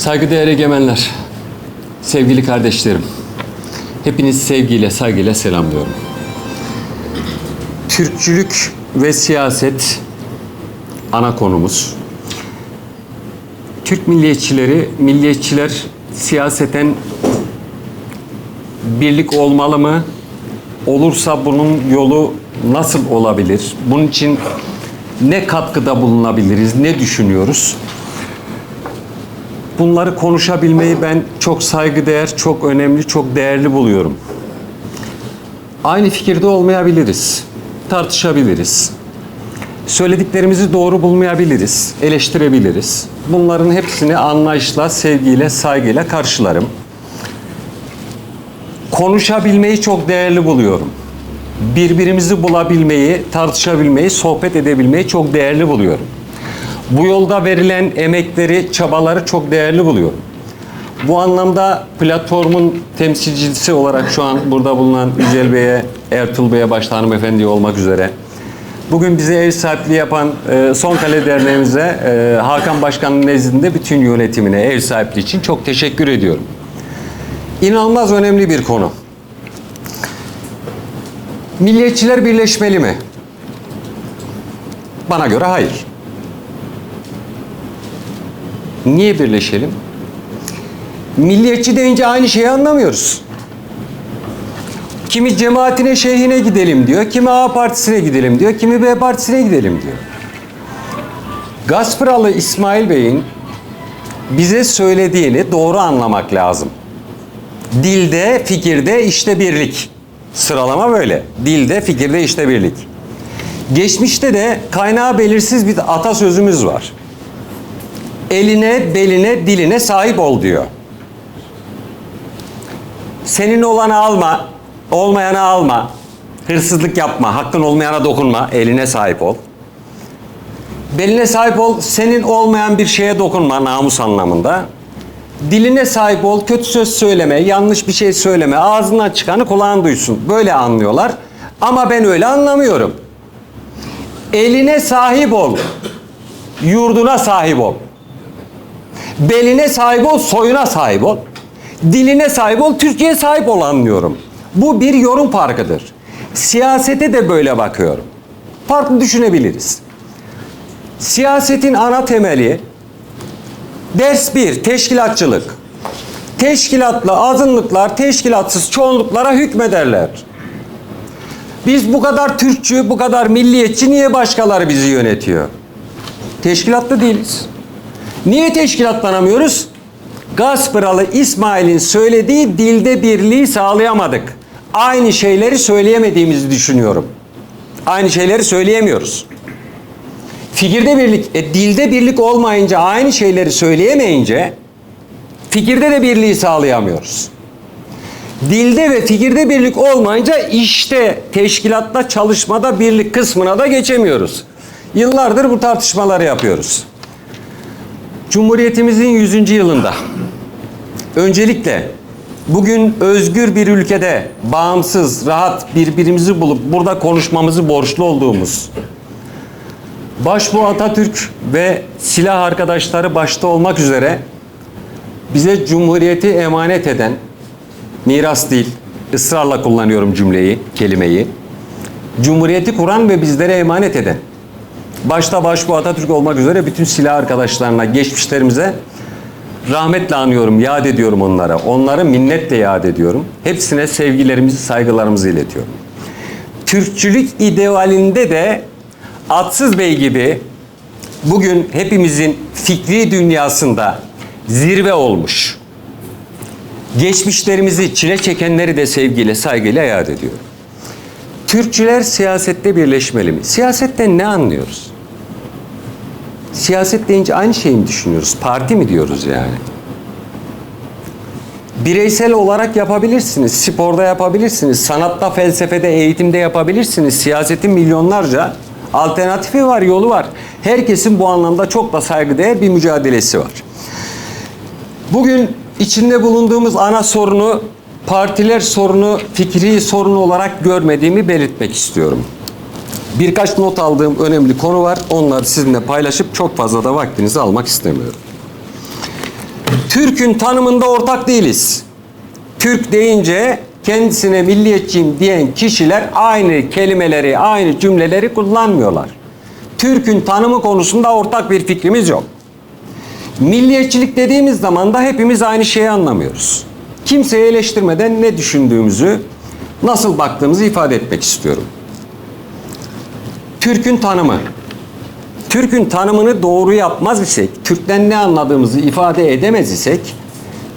Saygıdeğer egemenler, sevgili kardeşlerim, hepinizi sevgiyle, saygıyla selamlıyorum. Türkçülük ve siyaset ana konumuz. Türk milliyetçileri, milliyetçiler siyaseten birlik olmalı mı? Olursa bunun yolu nasıl olabilir? Bunun için ne katkıda bulunabiliriz, ne düşünüyoruz? Bunları konuşabilmeyi ben çok saygıdeğer, çok önemli, çok değerli buluyorum. Aynı fikirde olmayabiliriz. Tartışabiliriz. Söylediklerimizi doğru bulmayabiliriz, eleştirebiliriz. Bunların hepsini anlayışla, sevgiyle, saygıyla karşılarım. Konuşabilmeyi çok değerli buluyorum. Birbirimizi bulabilmeyi, tartışabilmeyi, sohbet edebilmeyi çok değerli buluyorum. Bu yolda verilen emekleri, çabaları çok değerli buluyorum. Bu anlamda platformun temsilcisi olarak şu an burada bulunan Yücel Bey'e, Ertuğrul Bey'e başta hanımefendi olmak üzere bugün bize ev sahipliği yapan e, Son Kale Derneğimize e, Hakan Başkan'ın nezdinde bütün yönetimine ev sahipliği için çok teşekkür ediyorum. İnanılmaz önemli bir konu. Milliyetçiler birleşmeli mi? Bana göre hayır. Niye birleşelim? Milliyetçi deyince aynı şeyi anlamıyoruz. Kimi cemaatine, şeyhine gidelim diyor, kimi A partisine gidelim diyor, kimi B partisine gidelim diyor. Gaspıralı İsmail Bey'in bize söylediğini doğru anlamak lazım. Dilde, fikirde işte birlik. Sıralama böyle. Dilde, fikirde işte birlik. Geçmişte de kaynağı belirsiz bir atasözümüz var. Eline, beline, diline sahip ol diyor. Senin olanı alma, olmayanı alma. Hırsızlık yapma, hakkın olmayana dokunma, eline sahip ol. Beline sahip ol, senin olmayan bir şeye dokunma namus anlamında. Diline sahip ol, kötü söz söyleme, yanlış bir şey söyleme, ağzından çıkanı kulağın duysun. Böyle anlıyorlar. Ama ben öyle anlamıyorum. Eline sahip ol, yurduna sahip ol. Beline sahip ol, soyuna sahip ol. Diline sahip ol, Türkiye'ye sahip ol anlıyorum. Bu bir yorum farkıdır. Siyasete de böyle bakıyorum. Farklı düşünebiliriz. Siyasetin ana temeli ders 1 teşkilatçılık. Teşkilatlı azınlıklar teşkilatsız çoğunluklara hükmederler. Biz bu kadar Türkçü, bu kadar milliyetçi niye başkaları bizi yönetiyor? Teşkilatlı değiliz. Niye teşkilatlanamıyoruz? Gaspıralı İsmail'in söylediği dilde birliği sağlayamadık. Aynı şeyleri söyleyemediğimizi düşünüyorum. Aynı şeyleri söyleyemiyoruz. Fikirde birlik, e, dilde birlik olmayınca, aynı şeyleri söyleyemeyince fikirde de birliği sağlayamıyoruz. Dilde ve fikirde birlik olmayınca işte teşkilatta çalışmada birlik kısmına da geçemiyoruz. Yıllardır bu tartışmaları yapıyoruz. Cumhuriyetimizin 100. yılında öncelikle bugün özgür bir ülkede bağımsız, rahat birbirimizi bulup burada konuşmamızı borçlu olduğumuz Başbuğ Atatürk ve silah arkadaşları başta olmak üzere bize cumhuriyeti emanet eden miras değil, ısrarla kullanıyorum cümleyi, kelimeyi. Cumhuriyeti kuran ve bizlere emanet eden başta Başbuğ Atatürk olmak üzere bütün silah arkadaşlarına, geçmişlerimize rahmetle anıyorum, yad ediyorum onlara. Onları minnetle yad ediyorum. Hepsine sevgilerimizi, saygılarımızı iletiyorum. Türkçülük idealinde de Atsız Bey gibi bugün hepimizin fikri dünyasında zirve olmuş. Geçmişlerimizi çile çekenleri de sevgiyle, saygıyla yad ediyorum. Türkçüler siyasette birleşmeli mi? Siyasetten ne anlıyoruz? Siyaset deyince aynı şeyi mi düşünüyoruz? Parti mi diyoruz yani? Bireysel olarak yapabilirsiniz, sporda yapabilirsiniz, sanatta, felsefede, eğitimde yapabilirsiniz. Siyasetin milyonlarca alternatifi var, yolu var. Herkesin bu anlamda çok da saygıdeğer bir mücadelesi var. Bugün içinde bulunduğumuz ana sorunu partiler sorunu, fikri sorunu olarak görmediğimi belirtmek istiyorum. Birkaç not aldığım önemli konu var. Onları sizinle paylaşıp çok fazla da vaktinizi almak istemiyorum. Türk'ün tanımında ortak değiliz. Türk deyince kendisine milliyetçiyim diyen kişiler aynı kelimeleri, aynı cümleleri kullanmıyorlar. Türk'ün tanımı konusunda ortak bir fikrimiz yok. Milliyetçilik dediğimiz zaman da hepimiz aynı şeyi anlamıyoruz. Kimseyi eleştirmeden ne düşündüğümüzü, nasıl baktığımızı ifade etmek istiyorum. Türk'ün tanımı. Türk'ün tanımını doğru yapmaz isek, Türk'ten ne anladığımızı ifade edemez isek,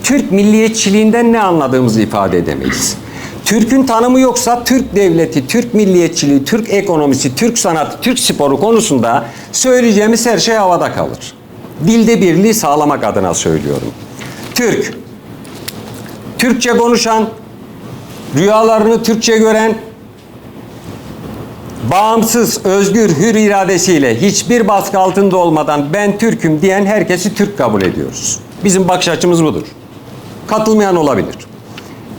Türk milliyetçiliğinden ne anladığımızı ifade edemeyiz. Türk'ün tanımı yoksa Türk devleti, Türk milliyetçiliği, Türk ekonomisi, Türk sanatı, Türk sporu konusunda söyleyeceğimiz her şey havada kalır. Dilde birliği sağlamak adına söylüyorum. Türk, Türkçe konuşan, rüyalarını Türkçe gören, bağımsız, özgür, hür iradesiyle hiçbir baskı altında olmadan ben Türk'üm diyen herkesi Türk kabul ediyoruz. Bizim bakış açımız budur. Katılmayan olabilir.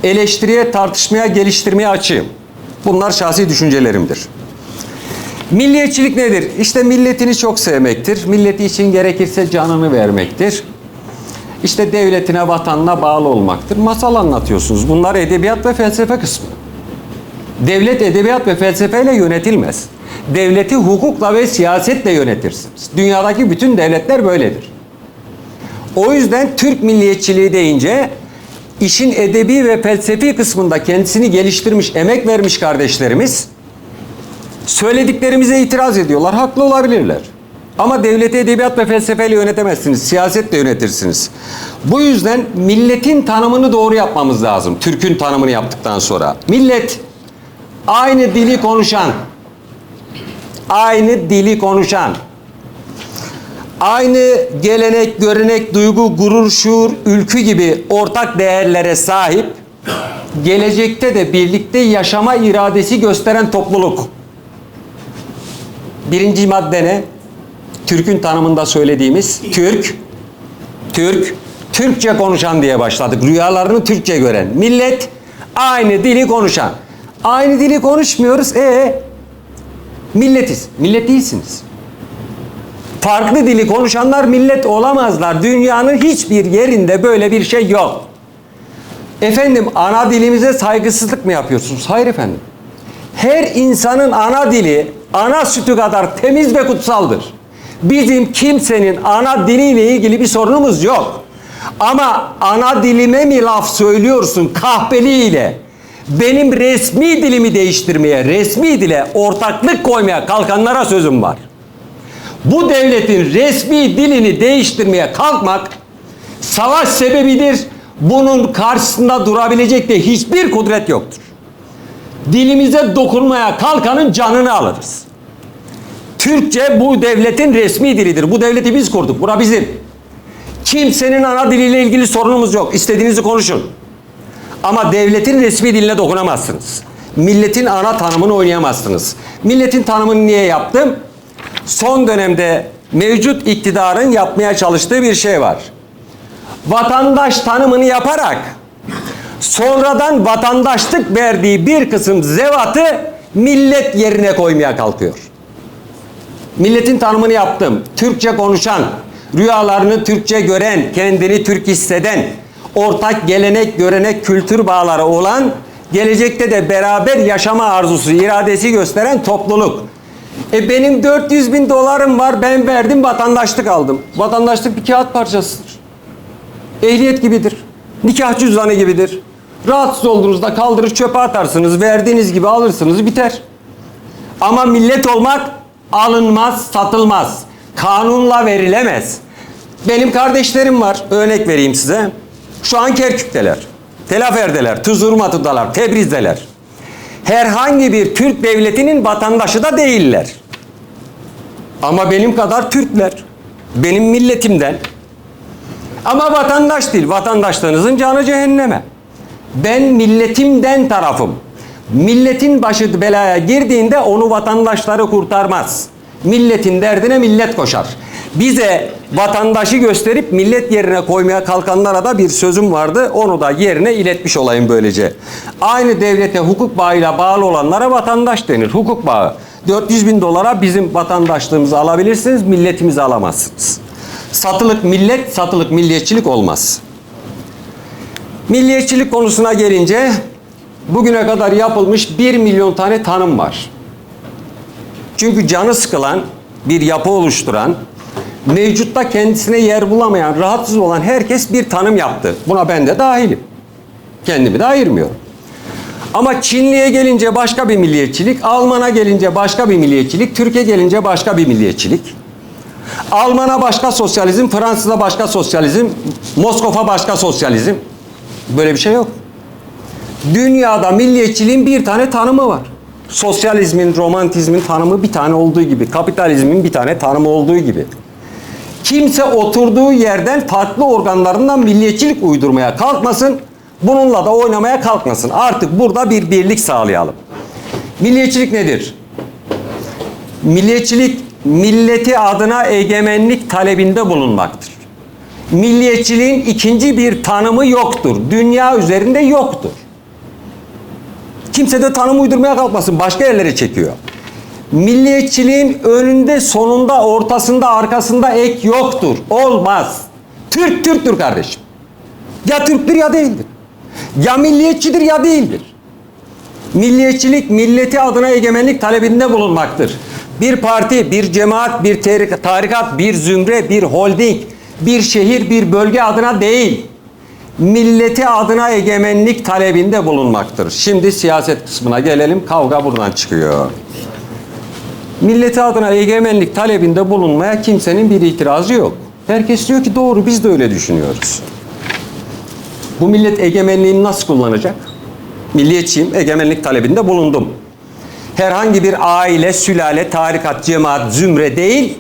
Eleştiriye, tartışmaya, geliştirmeye açığım. Bunlar şahsi düşüncelerimdir. Milliyetçilik nedir? İşte milletini çok sevmektir. Milleti için gerekirse canını vermektir. İşte devletine, vatanına bağlı olmaktır. Masal anlatıyorsunuz. Bunlar edebiyat ve felsefe kısmı. Devlet edebiyat ve felsefeyle yönetilmez. Devleti hukukla ve siyasetle yönetirsiniz. Dünyadaki bütün devletler böyledir. O yüzden Türk milliyetçiliği deyince işin edebi ve felsefi kısmında kendisini geliştirmiş, emek vermiş kardeşlerimiz söylediklerimize itiraz ediyorlar. Haklı olabilirler. Ama devleti edebiyat ve felsefeyle yönetemezsiniz. Siyasetle yönetirsiniz. Bu yüzden milletin tanımını doğru yapmamız lazım. Türk'ün tanımını yaptıktan sonra. Millet aynı dili konuşan, aynı dili konuşan, aynı gelenek, görenek, duygu, gurur, şuur, ülkü gibi ortak değerlere sahip, gelecekte de birlikte yaşama iradesi gösteren topluluk. Birinci madde ne? Türk'ün tanımında söylediğimiz Türk, Türk, Türkçe konuşan diye başladık. Rüyalarını Türkçe gören. Millet aynı dili konuşan. Aynı dili konuşmuyoruz. E milletiz. Millet değilsiniz. Farklı dili konuşanlar millet olamazlar. Dünyanın hiçbir yerinde böyle bir şey yok. Efendim ana dilimize saygısızlık mı yapıyorsunuz? Hayır efendim. Her insanın ana dili ana sütü kadar temiz ve kutsaldır. Bizim kimsenin ana diliyle ilgili bir sorunumuz yok. Ama ana dilime mi laf söylüyorsun kahpeliğiyle? Benim resmi dilimi değiştirmeye, resmi dile ortaklık koymaya kalkanlara sözüm var. Bu devletin resmi dilini değiştirmeye kalkmak savaş sebebidir. Bunun karşısında durabilecek de hiçbir kudret yoktur. Dilimize dokunmaya kalkanın canını alırız. Türkçe bu devletin resmi dilidir. Bu devleti biz kurduk. Bura bizim. Kimsenin ana diliyle ilgili sorunumuz yok. İstediğinizi konuşun. Ama devletin resmi diline dokunamazsınız. Milletin ana tanımını oynayamazsınız. Milletin tanımını niye yaptım? Son dönemde mevcut iktidarın yapmaya çalıştığı bir şey var. Vatandaş tanımını yaparak sonradan vatandaşlık verdiği bir kısım zevatı millet yerine koymaya kalkıyor. Milletin tanımını yaptım. Türkçe konuşan, rüyalarını Türkçe gören, kendini Türk hisseden, ortak gelenek, görenek, kültür bağları olan, gelecekte de beraber yaşama arzusu, iradesi gösteren topluluk. E benim 400 bin dolarım var, ben verdim vatandaşlık aldım. Vatandaşlık bir kağıt parçasıdır. Ehliyet gibidir. Nikah cüzdanı gibidir. Rahatsız olduğunuzda kaldırır çöpe atarsınız. Verdiğiniz gibi alırsınız biter. Ama millet olmak alınmaz, satılmaz. Kanunla verilemez. Benim kardeşlerim var. Örnek vereyim size. Şu an Kerkük'teler. Telafer'deler, Tuzurmatu'dalar, Tebriz'deler. Herhangi bir Türk devletinin vatandaşı da değiller. Ama benim kadar Türkler. Benim milletimden. Ama vatandaş değil. Vatandaşlarınızın canı cehenneme. Ben milletimden tarafım. Milletin başı belaya girdiğinde onu vatandaşları kurtarmaz. Milletin derdine millet koşar. Bize vatandaşı gösterip millet yerine koymaya kalkanlara da bir sözüm vardı. Onu da yerine iletmiş olayım böylece. Aynı devlete hukuk bağıyla bağlı olanlara vatandaş denir. Hukuk bağı. 400 bin dolara bizim vatandaşlığımızı alabilirsiniz, milletimizi alamazsınız. Satılık millet, satılık milliyetçilik olmaz. Milliyetçilik konusuna gelince bugüne kadar yapılmış 1 milyon tane tanım var. Çünkü canı sıkılan bir yapı oluşturan, mevcutta kendisine yer bulamayan, rahatsız olan herkes bir tanım yaptı. Buna ben de dahilim. Kendimi de ayırmıyorum. Ama Çinli'ye gelince başka bir milliyetçilik, Alman'a gelince başka bir milliyetçilik, Türkiye gelince başka bir milliyetçilik. Alman'a başka sosyalizm, Fransız'a başka sosyalizm, Moskova başka sosyalizm. Böyle bir şey yok. Dünyada milliyetçiliğin bir tane tanımı var. Sosyalizmin, romantizmin tanımı bir tane olduğu gibi, kapitalizmin bir tane tanımı olduğu gibi. Kimse oturduğu yerden farklı organlarından milliyetçilik uydurmaya kalkmasın, bununla da oynamaya kalkmasın. Artık burada bir birlik sağlayalım. Milliyetçilik nedir? Milliyetçilik milleti adına egemenlik talebinde bulunmaktır. Milliyetçiliğin ikinci bir tanımı yoktur. Dünya üzerinde yoktur. Kimse de tanım uydurmaya kalkmasın. Başka yerlere çekiyor. Milliyetçiliğin önünde, sonunda, ortasında, arkasında ek yoktur. Olmaz. Türk Türktür kardeşim. Ya Türktür ya değildir. Ya milliyetçidir ya değildir. Milliyetçilik milleti adına egemenlik talebinde bulunmaktır. Bir parti, bir cemaat, bir tarikat, bir zümre, bir holding, bir şehir, bir bölge adına değil. Milleti adına egemenlik talebinde bulunmaktır. Şimdi siyaset kısmına gelelim. Kavga buradan çıkıyor. Milleti adına egemenlik talebinde bulunmaya kimsenin bir itirazı yok. Herkes diyor ki doğru biz de öyle düşünüyoruz. Bu millet egemenliğini nasıl kullanacak? Milliyetçiyim, egemenlik talebinde bulundum. Herhangi bir aile, sülale, tarikat, cemaat, zümre değil,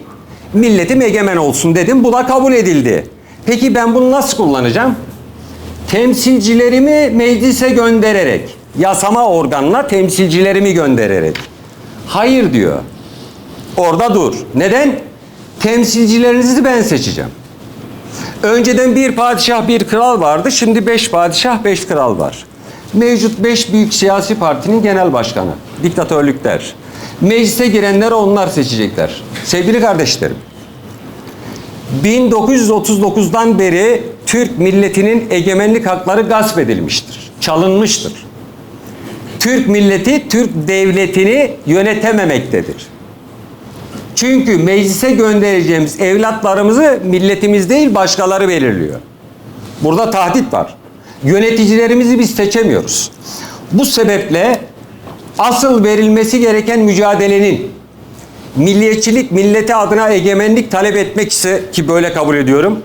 milletim egemen olsun dedim. Bu da kabul edildi. Peki ben bunu nasıl kullanacağım? Temsilcilerimi meclise göndererek, yasama organına temsilcilerimi göndererek. Hayır diyor. Orada dur. Neden? Temsilcilerinizi ben seçeceğim. Önceden bir padişah bir kral vardı. Şimdi beş padişah beş kral var. Mevcut beş büyük siyasi partinin genel başkanı. Diktatörlükler. Meclise girenleri onlar seçecekler. Sevgili kardeşlerim. 1939'dan beri Türk milletinin egemenlik hakları gasp edilmiştir. Çalınmıştır. Türk milleti Türk devletini yönetememektedir. Çünkü meclise göndereceğimiz evlatlarımızı milletimiz değil başkaları belirliyor. Burada tahdit var. Yöneticilerimizi biz seçemiyoruz. Bu sebeple asıl verilmesi gereken mücadelenin milliyetçilik milleti adına egemenlik talep etmek ise ki böyle kabul ediyorum.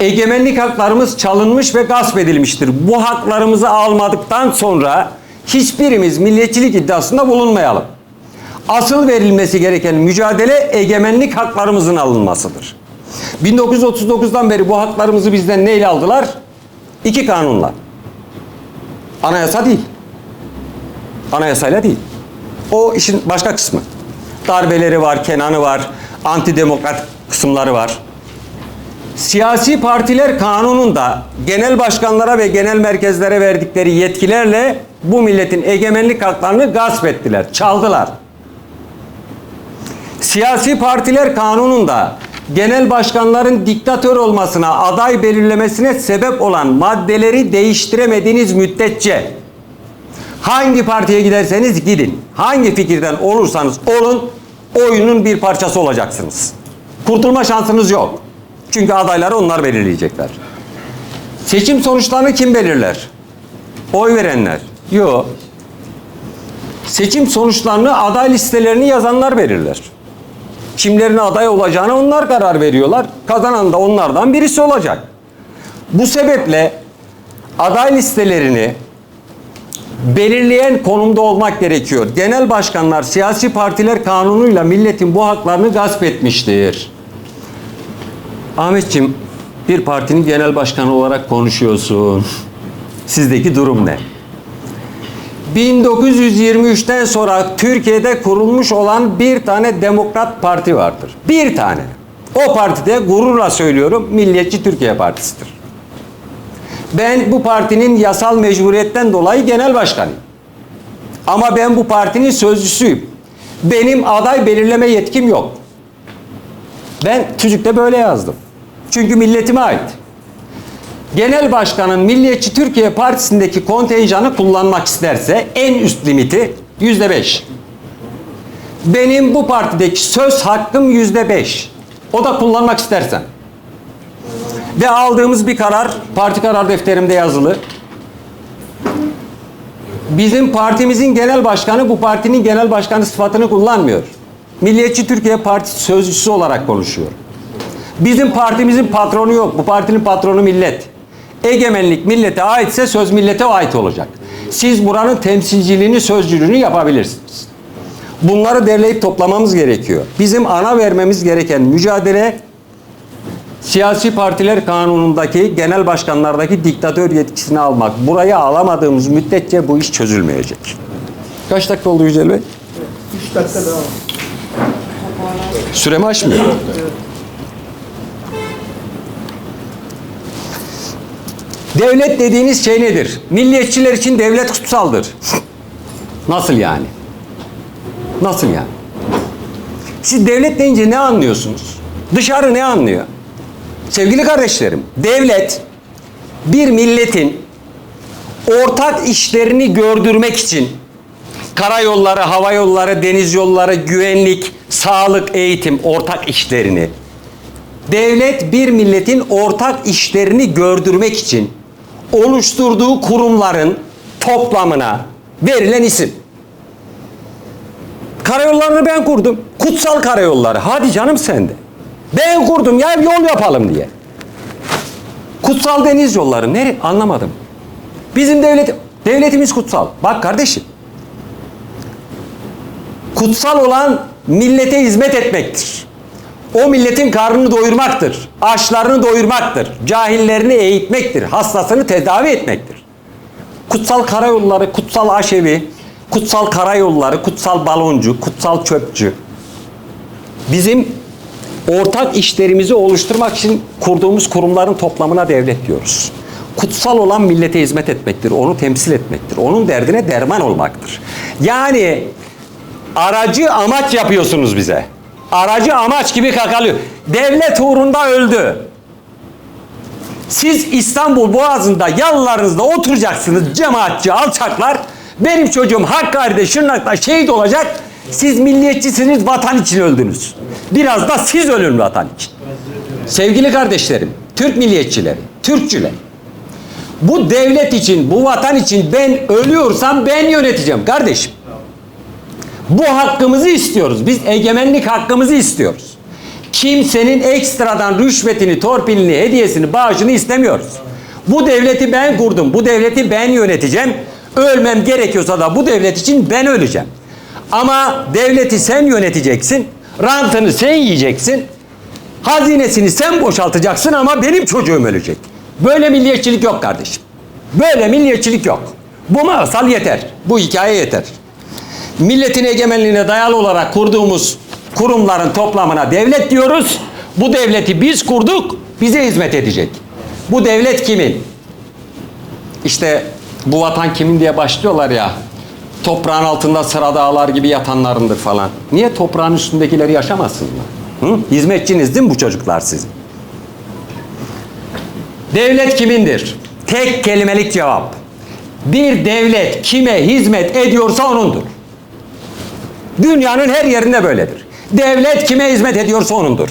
Egemenlik haklarımız çalınmış ve gasp edilmiştir. Bu haklarımızı almadıktan sonra hiçbirimiz milliyetçilik iddiasında bulunmayalım. Asıl verilmesi gereken mücadele egemenlik haklarımızın alınmasıdır. 1939'dan beri bu haklarımızı bizden neyle aldılar? İki kanunla. Anayasa değil. Anayasayla değil. O işin başka kısmı. Darbeleri var, Kenan'ı var, antidemokrat kısımları var. Siyasi partiler kanununda genel başkanlara ve genel merkezlere verdikleri yetkilerle bu milletin egemenlik haklarını gasp ettiler, çaldılar. Siyasi partiler kanununda genel başkanların diktatör olmasına, aday belirlemesine sebep olan maddeleri değiştiremediğiniz müddetçe hangi partiye giderseniz gidin, hangi fikirden olursanız olun, oyunun bir parçası olacaksınız. Kurtulma şansınız yok. Çünkü adayları onlar belirleyecekler. Seçim sonuçlarını kim belirler? Oy verenler. Yok. Seçim sonuçlarını aday listelerini yazanlar belirler. Kimlerin aday olacağını onlar karar veriyorlar. Kazanan da onlardan birisi olacak. Bu sebeple aday listelerini belirleyen konumda olmak gerekiyor. Genel başkanlar siyasi partiler kanunuyla milletin bu haklarını gasp etmiştir. Ahmetciğim bir partinin genel başkanı olarak konuşuyorsun. Sizdeki durum ne? 1923'ten sonra Türkiye'de kurulmuş olan bir tane demokrat parti vardır. Bir tane. O partide gururla söylüyorum Milliyetçi Türkiye Partisi'dir. Ben bu partinin yasal mecburiyetten dolayı genel başkanıyım. Ama ben bu partinin sözcüsüyüm. Benim aday belirleme yetkim yok. Ben tüzükte böyle yazdım. Çünkü milletime ait. Genel Başkan'ın Milliyetçi Türkiye Partisi'ndeki kontenjanı kullanmak isterse en üst limiti yüzde beş. Benim bu partideki söz hakkım yüzde beş. O da kullanmak istersen. Ve aldığımız bir karar parti karar defterimde yazılı. Bizim partimizin genel başkanı bu partinin genel başkanı sıfatını kullanmıyor. Milliyetçi Türkiye Partisi sözcüsü olarak konuşuyor. Bizim partimizin patronu yok. Bu partinin patronu millet. Egemenlik millete aitse söz millete ait olacak. Siz buranın temsilciliğini, sözcülüğünü yapabilirsiniz. Bunları derleyip toplamamız gerekiyor. Bizim ana vermemiz gereken mücadele siyasi partiler kanunundaki genel başkanlardaki diktatör yetkisini almak. Burayı alamadığımız müddetçe bu iş çözülmeyecek. Kaç dakika oldu Yücel Bey? 3 dakika daha. Süremi aşmıyor. Devlet dediğiniz şey nedir? Milliyetçiler için devlet kutsaldır. Nasıl yani? Nasıl yani? Siz devlet deyince ne anlıyorsunuz? Dışarı ne anlıyor? Sevgili kardeşlerim, devlet bir milletin ortak işlerini gördürmek için karayolları, hava yolları, deniz yolları, güvenlik, sağlık, eğitim ortak işlerini devlet bir milletin ortak işlerini gördürmek için oluşturduğu kurumların toplamına verilen isim. Karayollarını ben kurdum. Kutsal karayolları. Hadi canım sende. Ben kurdum ya yol yapalım diye. Kutsal deniz yolları. Nere? Anlamadım. Bizim devlet devletimiz kutsal. Bak kardeşim. Kutsal olan millete hizmet etmektir. O milletin karnını doyurmaktır. Açlarını doyurmaktır. Cahillerini eğitmektir. Hastasını tedavi etmektir. Kutsal karayolları, kutsal aşevi, kutsal karayolları, kutsal baloncu, kutsal çöpçü. Bizim ortak işlerimizi oluşturmak için kurduğumuz kurumların toplamına devlet diyoruz. Kutsal olan millete hizmet etmektir, onu temsil etmektir, onun derdine derman olmaktır. Yani aracı amaç yapıyorsunuz bize. Aracı amaç gibi kakalıyor. Devlet uğrunda öldü. Siz İstanbul Boğazı'nda yalılarınızda oturacaksınız cemaatçi alçaklar. Benim çocuğum Hakkari'de, Şırnak'ta şehit olacak. Siz milliyetçisiniz, vatan için öldünüz. Biraz da siz ölün vatan için. Sevgili kardeşlerim, Türk milliyetçileri, Türkçüler. Bu devlet için, bu vatan için ben ölüyorsam ben yöneteceğim kardeşim. Bu hakkımızı istiyoruz. Biz egemenlik hakkımızı istiyoruz. Kimsenin ekstradan rüşvetini, torpilini, hediyesini, bağışını istemiyoruz. Bu devleti ben kurdum. Bu devleti ben yöneteceğim. Ölmem gerekiyorsa da bu devlet için ben öleceğim. Ama devleti sen yöneteceksin. Rantını sen yiyeceksin. Hazinesini sen boşaltacaksın ama benim çocuğum ölecek. Böyle milliyetçilik yok kardeşim. Böyle milliyetçilik yok. Bu masal yeter. Bu hikaye yeter milletin egemenliğine dayalı olarak kurduğumuz kurumların toplamına devlet diyoruz. Bu devleti biz kurduk, bize hizmet edecek. Bu devlet kimin? İşte bu vatan kimin diye başlıyorlar ya. Toprağın altında sıra dağlar gibi yatanlarındır falan. Niye toprağın üstündekileri yaşamasınlar? Hı? Hizmetçiniz değil mi bu çocuklar sizin? Devlet kimindir? Tek kelimelik cevap. Bir devlet kime hizmet ediyorsa onundur. Dünyanın her yerinde böyledir. Devlet kime hizmet ediyorsa onundur.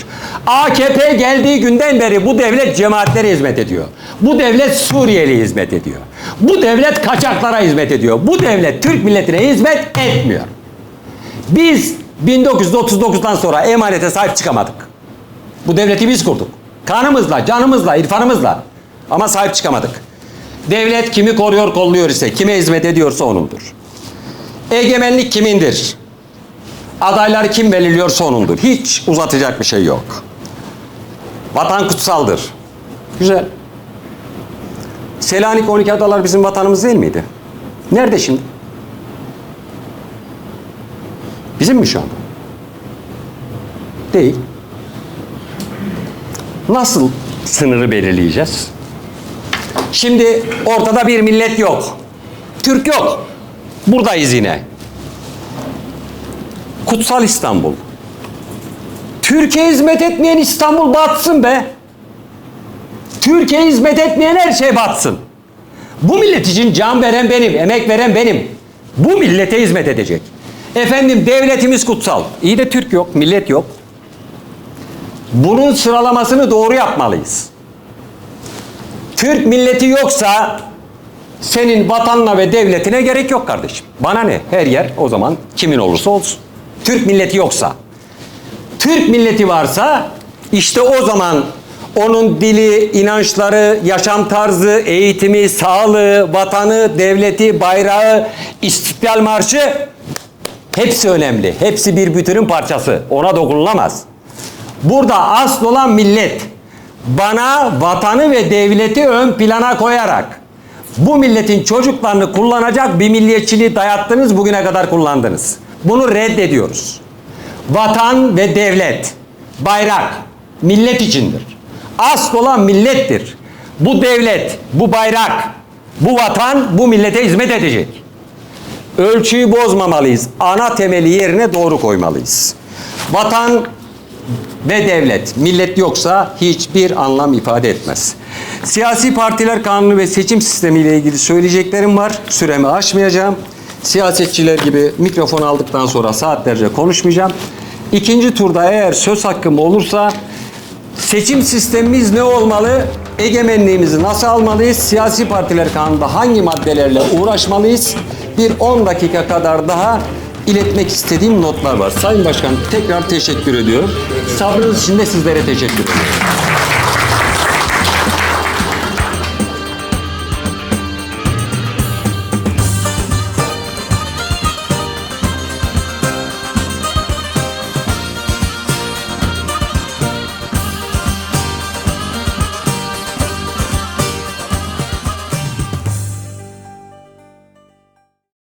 AKP geldiği günden beri bu devlet cemaatlere hizmet ediyor. Bu devlet Suriyeli hizmet ediyor. Bu devlet kaçaklara hizmet ediyor. Bu devlet Türk milletine hizmet etmiyor. Biz 1939'dan sonra emanete sahip çıkamadık. Bu devleti biz kurduk. Kanımızla, canımızla, irfanımızla. Ama sahip çıkamadık. Devlet kimi koruyor, kolluyor ise, kime hizmet ediyorsa onundur. Egemenlik kimindir? Adayları kim belirliyorsa onundur. Hiç uzatacak bir şey yok. Vatan kutsaldır. Güzel. Selanik 12 adalar bizim vatanımız değil miydi? Nerede şimdi? Bizim mi şu anda? Değil. Nasıl sınırı belirleyeceğiz? Şimdi ortada bir millet yok. Türk yok. Buradayız yine. Kutsal İstanbul. Türkiye hizmet etmeyen İstanbul batsın be. Türkiye'ye hizmet etmeyen her şey batsın. Bu millet için can veren benim, emek veren benim. Bu millete hizmet edecek. Efendim devletimiz kutsal. İyi de Türk yok, millet yok. Bunun sıralamasını doğru yapmalıyız. Türk milleti yoksa senin vatanına ve devletine gerek yok kardeşim. Bana ne? Her yer o zaman kimin olursa olsun. Türk milleti yoksa. Türk milleti varsa işte o zaman onun dili, inançları, yaşam tarzı, eğitimi, sağlığı, vatanı, devleti, bayrağı, istiklal marşı hepsi önemli. Hepsi bir bütünün parçası. Ona dokunulamaz. Burada asıl olan millet bana vatanı ve devleti ön plana koyarak bu milletin çocuklarını kullanacak bir milliyetçiliği dayattınız bugüne kadar kullandınız. Bunu reddediyoruz. Vatan ve devlet, bayrak millet içindir. Asıl olan millettir. Bu devlet, bu bayrak, bu vatan bu millete hizmet edecek. Ölçüyü bozmamalıyız. Ana temeli yerine doğru koymalıyız. Vatan ve devlet, millet yoksa hiçbir anlam ifade etmez. Siyasi partiler kanunu ve seçim sistemi ile ilgili söyleyeceklerim var. Süremi aşmayacağım. Siyasetçiler gibi mikrofon aldıktan sonra saatlerce konuşmayacağım. İkinci turda eğer söz hakkım olursa seçim sistemimiz ne olmalı? Egemenliğimizi nasıl almalıyız? Siyasi partiler kanununda hangi maddelerle uğraşmalıyız? Bir 10 dakika kadar daha iletmek istediğim notlar var. Sayın Başkan tekrar teşekkür ediyorum. Sabrınız için de sizlere teşekkür ediyorum.